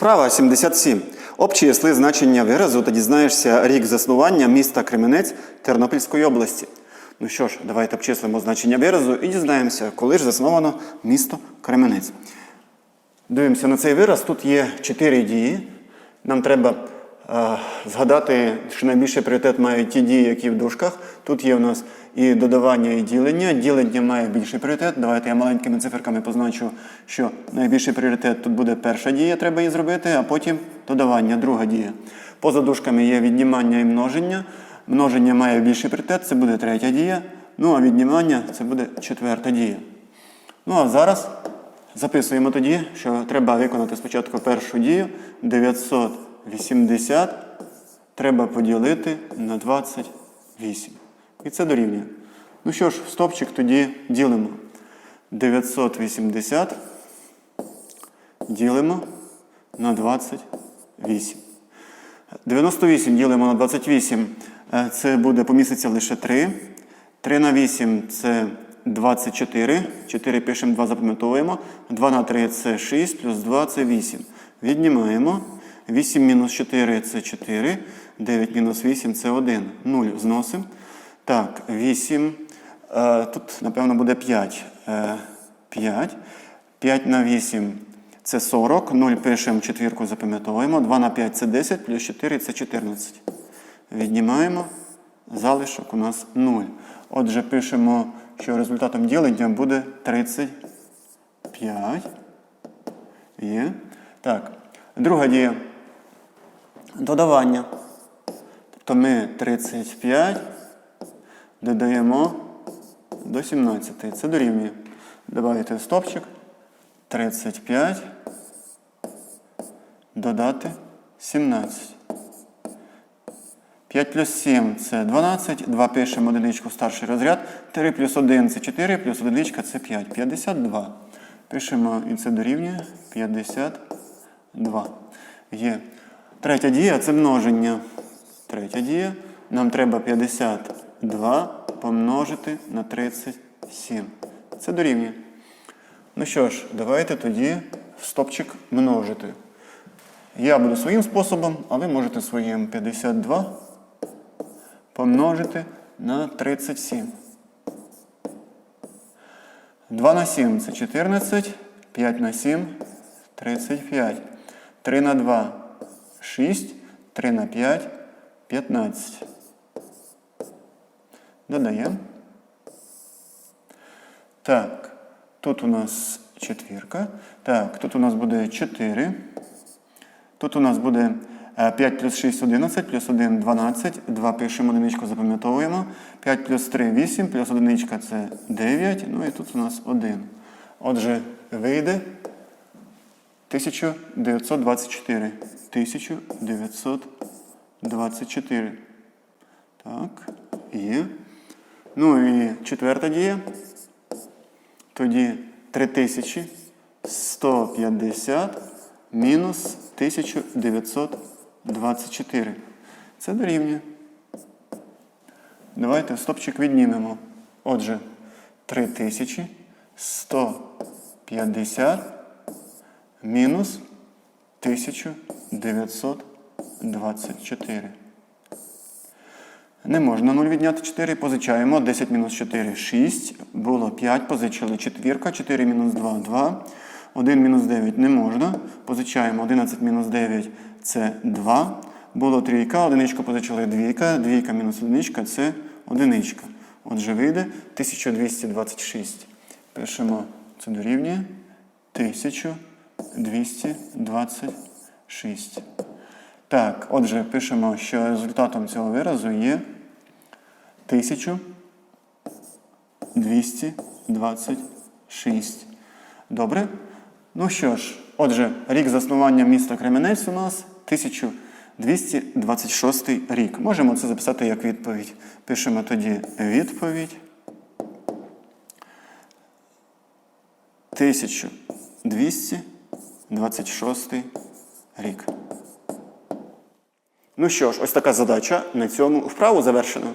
Вправа 77. Обчисли значення виразу та дізнаєшся рік заснування міста Кременець Тернопільської області. Ну що ж, давайте обчислимо значення виразу і дізнаємося, коли ж засновано місто Кременець. Дивимося на цей вираз. Тут є чотири дії. Нам треба е, згадати, що найбільший пріоритет мають ті дії, які в дужках. Тут є у нас і додавання, і ділення. Ділення має більший пріоритет. Давайте я маленькими циферками позначу, що найбільший пріоритет тут буде перша дія, треба її зробити, а потім додавання, друга дія. Поза дужками є віднімання і множення. Множення має більший пріоритет, це буде третя дія. Ну а віднімання це буде четверта дія. Ну а зараз записуємо тоді, що треба виконати спочатку першу дію. 980 треба поділити на 28. І це дорівнює. Ну що ж, стопчик тоді ділимо. 980 ділимо на 28. 98 ділимо на 28. Е, Це буде поміститься лише 3. 3 на 8 це 24. 4 пишемо, 2 запам'ятовуємо. 2 на 3 це 6, плюс 2 це 8. Віднімаємо. 8 мінус 4 це 4. 9 мінус 8 це 1. 0 зносимо. Так, 8. Е, Тут, напевно, буде 5. Е, 5. 5 на 8 це 40. 0 пишемо, четвірку запам'ятовуємо. 2 на 5 це 10, плюс 4 це 14. Віднімаємо. Залишок у нас 0. Отже, пишемо, що результатом ділення буде 35. Є. Так. Друга дія. Додавання. Тобто ми 35 додаємо до 17. Це дорівнює. Добавити стопчик. 35. Додати 17. 5 плюс 7 це 12, 2 пишемо одиничку в старший розряд, 3 плюс 1 це 4, плюс одиничка це 5. 52. Пишемо і це дорівнює 52. Є. Третя дія це множення. Третя дія. Нам треба 52 помножити на 37. Це дорівнює. Ну що ж, давайте тоді в стопчик множити. Я буду своїм способом, а ви можете своїм 52 помножити на 37. 2 на 7 це 14, 5 на 7 35. 3 на 2 6, 3 на 5 15. Додаємо. Так, тут у нас четвірка. Так, тут у нас буде 4. Тут у нас буде е, 5 плюс 6 11, плюс 1 12. 2 пишемо одиничку, запам'ятовуємо. 5 плюс 3 8, плюс одиничка це 9. Ну і тут у нас 1. Отже, вийде 1924. 1924. Так, є. Ну і четверта дія. Тоді 3150 мінус 1924. Це дорівнює. Давайте стопчик віднімемо. Отже, 3150 мінус 1924. Не можна 0 відняти 4, позичаємо. 10 мінус 4 6. Було 5, позичили четвірка, 4 мінус 2 2. 1 мінус 9 не можна. Позичаємо 11 мінус 9 це 2. Було трійка, одиничку позичили двійка, двійка мінус одиничка це одиничка. Отже, вийде 1226. Пишемо це дорівнює 1226. Так, отже, пишемо, що результатом цього виразу є 1226. Добре? Ну що ж, отже, рік заснування міста Кременець у нас 1226 рік. Можемо це записати як відповідь. Пишемо тоді відповідь. 1226 рік. Ну що ж, ось така задача на цьому вправу завершена.